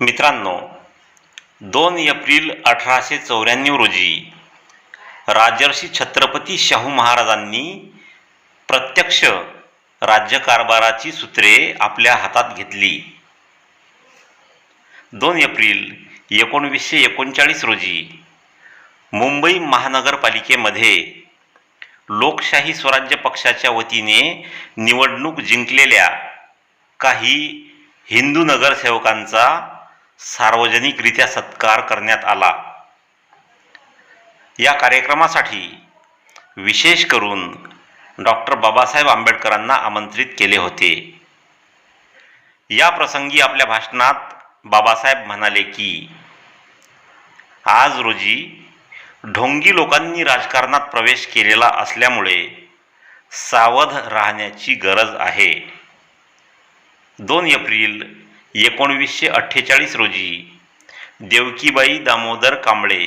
मित्रांनो दोन एप्रिल अठराशे चौऱ्याण्णव रोजी राजर्षी छत्रपती शाहू महाराजांनी प्रत्यक्ष राज्यकारभाराची सूत्रे आपल्या हातात घेतली. दोन एप्रिल एकोणवीसशे एकोणचाळीस रोजी मुंबई महानगरपालिकेमध्ये लोकशाही स्वराज्य पक्षाच्या वतीने निवडणूक जिंकलेल्या काही हिंदू नगरसेवकांचा सार्वजनिकरित्या सत्कार करण्यात आला. या कार्यक्रमासाठी विशेष करून डॉक्टर बाबासाहेब आंबेडकरांना आमंत्रित केले होते. या प्रसंगी आपल्या भाषणात बाबासाहेब म्हणाले की आज रोजी ढोंगी लोकांनी राजकारणात प्रवेश केलेला असल्यामुळे सावध राहण्याची गरज आहे. दोन एप्रिल एकोणवीसशे अठ्ठेचाळीस रोजी देवकीबाई दामोदर कांबळे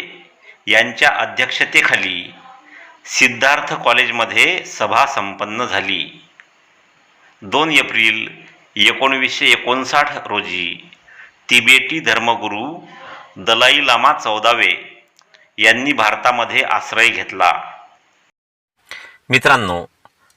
यांच्या अध्यक्षतेखाली सिद्धार्थ कॉलेजमध्ये सभा संपन्न झाली. दोन एप्रिल एकोणवीसशे एकोणसाठ रोजी तिबेटी धर्मगुरू दलाई लामा चौदावे यांनी भारतामध्ये आश्रय घेतला. मित्रांनो